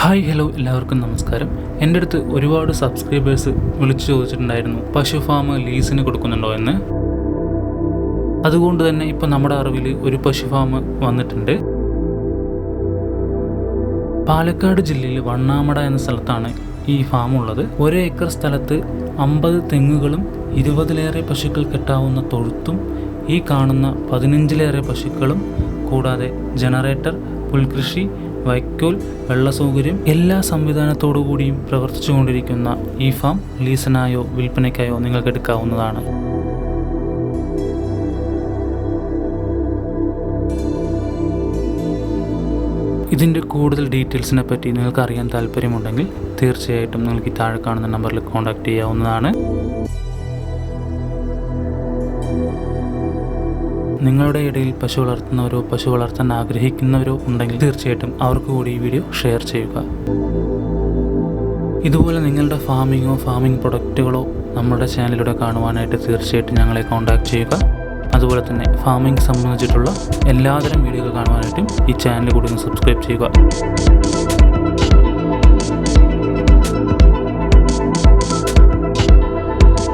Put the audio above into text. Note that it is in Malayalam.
ഹായ് ഹലോ എല്ലാവർക്കും നമസ്കാരം. എന്റെ അടുത്ത് ഒരുപാട് സബ്സ്ക്രൈബേഴ്സ് വിളിച്ചു ചോദിച്ചിട്ടുണ്ടായിരുന്നു പശു ഫാം ലീസിന് കൊടുക്കുന്നുണ്ടോ? എന്ന്. അതുകൊണ്ട് തന്നെ ഇപ്പം നമ്മുടെ അറിവിൽ ഒരു പശു ഫാം വന്നിട്ടുണ്ട്. പാലക്കാട് ജില്ലയിൽ വണ്ണാമട എന്ന സ്ഥലത്താണ് ഈ ഫാം ഉള്ളത്. ഒരു ഏക്കർ സ്ഥലത്ത് അമ്പത് തെങ്ങുകളും ഇരുപതിലേറെ പശുക്കൾ കെട്ടാവുന്ന തൊഴുത്തും ഈ കാണുന്ന പതിനഞ്ചിലേറെ പശുക്കളും കൂടാതെ ജനറേറ്റർ പുൽകൃഷി വൈക്കോൽ വെള്ള സൗകര്യം എല്ലാ സംവിധാനത്തോടു കൂടിയും പ്രവർത്തിച്ചുകൊണ്ടിരിക്കുന്ന ഈ ഫാം ലീസിനായോ വിൽപ്പനയ്ക്കായോ നിങ്ങൾക്ക് എടുക്കാവുന്നതാണ്. ഇതിന്റെ കൂടുതൽ ഡീറ്റെയിൽസിനെ പറ്റി നിങ്ങൾക്ക് അറിയാൻ താല്പര്യമുണ്ടെങ്കിൽ തീർച്ചയായിട്ടും നിങ്ങൾക്ക് ഈ താഴെ കാണുന്ന നമ്പറിൽ കോൺടാക്റ്റ് ചെയ്യാവുന്നതാണ്. നിങ്ങളുടെ ഇടയിൽ പശു വളർത്തുന്നവരോ പശു വളർത്താൻ ആഗ്രഹിക്കുന്നവരോ ഉണ്ടെങ്കിൽ തീർച്ചയായിട്ടും അവർക്ക് കൂടി ഈ വീഡിയോ ഷെയർ ചെയ്യുക. ഇതുപോലെ നിങ്ങളുടെ ഫാമിങ്ങോ ഫാമിംഗ് പ്രൊഡക്റ്റുകളോ നമ്മുടെ ചാനലിലൂടെ കാണുവാനായിട്ട് തീർച്ചയായിട്ടും ഞങ്ങളെ കോൺടാക്റ്റ് ചെയ്യുക. അതുപോലെ തന്നെ ഫാമിംഗ് സംബന്ധിച്ചിട്ടുള്ള എല്ലാതരം വീഡിയോകൾ കാണുവാനായിട്ടും ഈ ചാനൽ കൂടി ഒന്ന് സബ്സ്ക്രൈബ് ചെയ്യുക.